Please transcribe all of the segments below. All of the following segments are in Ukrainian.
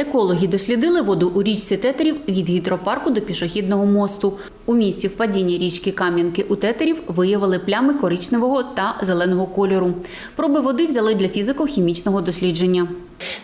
Екологи дослідили воду у річці Тетерів від гідропарку до пішохідного мосту. У місці впадіння річки Кам'янки у Тетерів виявили плями коричневого та зеленого кольору. Проби води взяли для фізико-хімічного дослідження.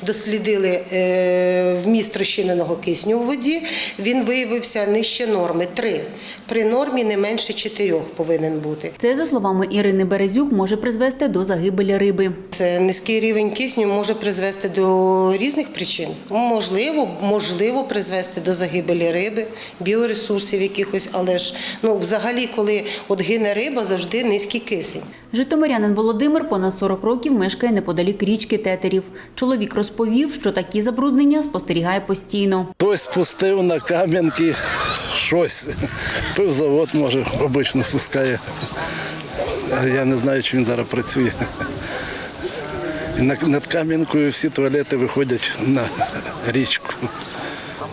Дослідили е, вміст розчиненого кисню у воді. Він виявився нижче норми 3. При нормі не менше 4 повинен бути. Це, за словами Ірини Березюк, може призвести до загибелі риби. Це низький рівень кисню може призвести до різних причин. Можливо, можливо призвести до загибелі риби, біоресурсів якихось, але ж ну взагалі, коли от гине риба, завжди низький кисень. Житомирянин Володимир понад 40 років мешкає неподалік річки Тетерів. Чоловік розповів, що такі забруднення спостерігає постійно. Хтось спустив на кам'янки щось. Пивзавод, може, обично спускає. Я не знаю, чи він зараз працює. Над кам'янкою всі туалети виходять на річку.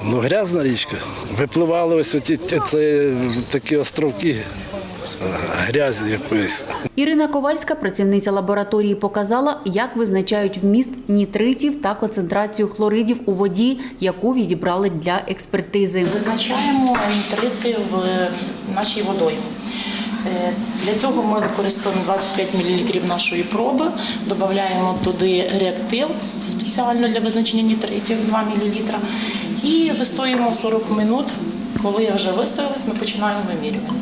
Ну, грязна річка. Випливали ось оті, це, такі островки грязі якоїсь. Ірина Ковальська, працівниця лабораторії, показала, як визначають вміст нітритів та концентрацію хлоридів у воді, яку відібрали для експертизи. Визначаємо нітрити в нашій водоймі. Е, Для цього ми використовуємо 25 мл нашої проби, додаємо туди реактив спеціально для визначення нітритів 2 мл і вистоїмо 40 минут. Коли вже вистоялись, ми починаємо вимірювання.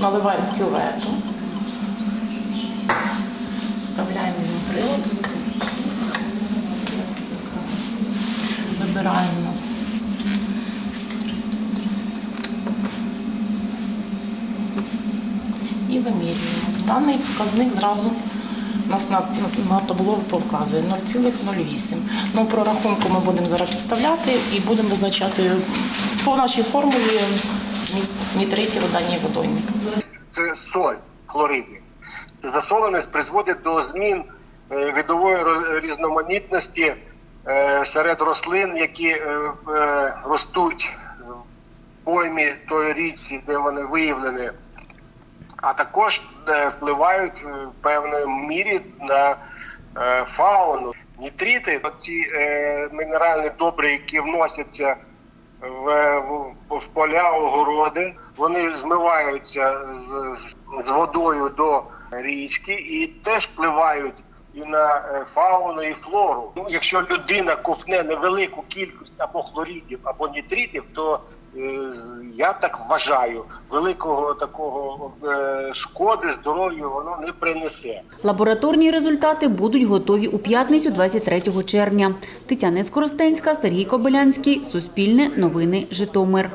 Наливаємо в кювету, вставляємо на прилад, вибираємо нас і вимірюємо. Даний показник зразу нас на, на табло показує 0,08. Ну, прорахунку ми будемо зараз підставляти і будемо визначати по нашій формулі міст нітритів у даній водоймі. це соль, хлориди. Засоленість призводить до змін е, видової різноманітності е, серед рослин, які е, ростуть в поймі тої річці, де вони виявлені, а також впливають в певній мірі на фауну. Нітрити, ці мінеральні добри, які вносяться в, в, в поля, огороди. Вони змиваються з, з водою до річки і теж впливають і на е, фауну, і флору. Ну, якщо людина ковтне невелику кількість або хлорідів, або нітритів, то я так вважаю, великого такого е, шкоди здоров'ю воно не принесе. Лабораторні результати будуть готові у п'ятницю, 23 червня. Тетяна Скоростенська, Сергій Кобилянський, Суспільне, Новини, Житомир.